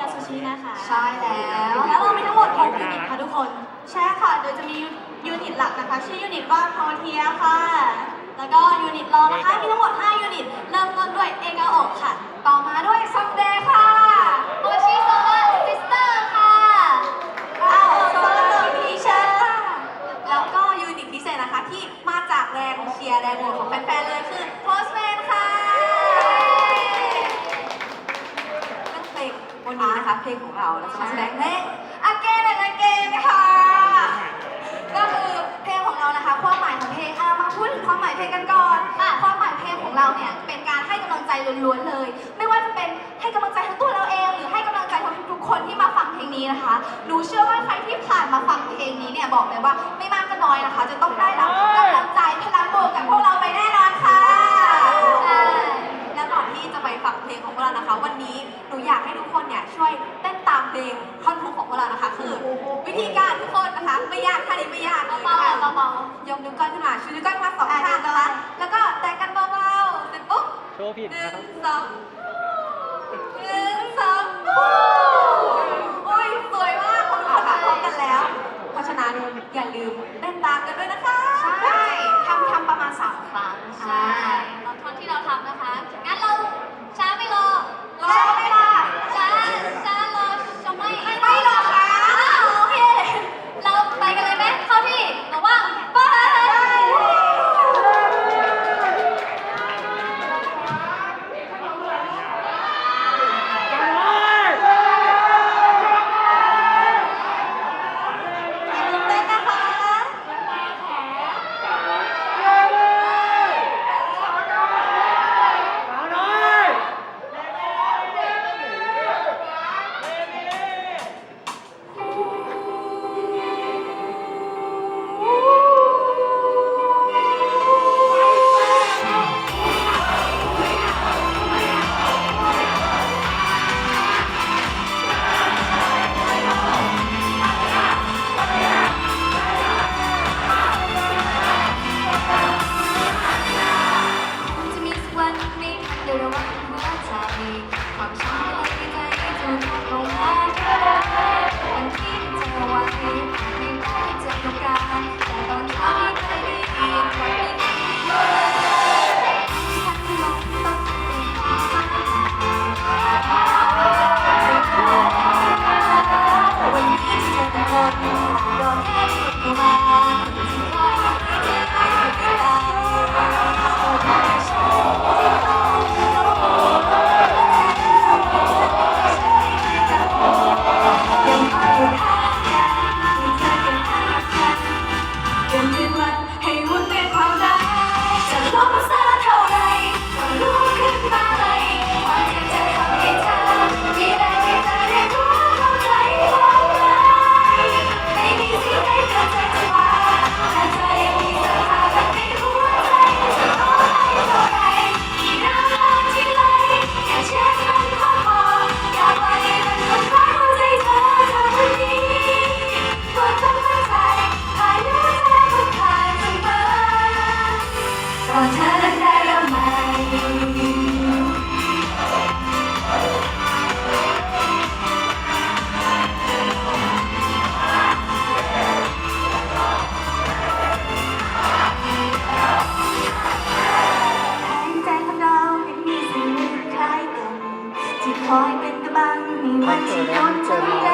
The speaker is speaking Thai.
ยาสุชินะคะ ใช่แล้วแล้วเรามีทั้งหมด6ยูนิตค่ะทุกคน ใช่ค่ะ โดยจะมียูนิตหลักนะคะ ชื่อยูนิตว่าพาวเทียค่ะ แล้วก็ยูนิตรองนะคะ มีทั้งหมด 5 ยูนิต เริ่มต้นด้วยเอกาโอะค่ะ ต่อมาด้วยซัมเดย์ค่ะ โมชิโซล่าซิสเตอร์ค่ะอ้าวโซล่าพีเชอร์ค่ะ แล้วก็ยูนิตพิเศษนะคะที่มาจากแรงเชียร์แรงโหวตของแฟนๆเลยคือโพสแมนค่ะซึ่งเพลงวันนี้นะคะ เพลงของเราเราจะมาแสดงเพลง Again and Again ค่ะ ก็คือเพลงของเรานะคะ ความหมายของเพลงอะมาพูดถึงความหมายเพลงกันก่อนอะความหมายเพลงของเราเนี่ยเป็นการให้กำลังใจล้วนๆเลย ไม่ว่าจะเป็นให้กำลังใจทั้งตัวเราเอง หรือให้กำลังใจทุกๆคนที่มาฟังเพลงนี้นะคะหนูเชื่อว่าใครที่ผ่านมาฟังเพลงนี้เนี่ยบอกเลยว่าไม่มากก็น้อยนะคะ จะต้องได้รับกำลังใจพลังบวกจากพ นิ้วก้อยขึ้นมาชูนิ้วก้อยขึ้นมาสองข้างนะคะ แล้วก็แตะกันเบาๆเสร็จปุ๊บโชว์ผิดหนึ่นะงครับสองหนึ่งสองโอ้ยสวยมากคนทุกคนทำพร้อมกันแล้ว เพราะฉะนั้นอย่าลืมเต้นตามกันด้วยนะคะ ใช่ทำทำประมาณสามครั้ง ใช่แล้วตอนที่เราทำนะคะ งั้นเราช้าไม่รอรอไม่ วใจความช้าใเป็นกำลังในวันที่โดนทำ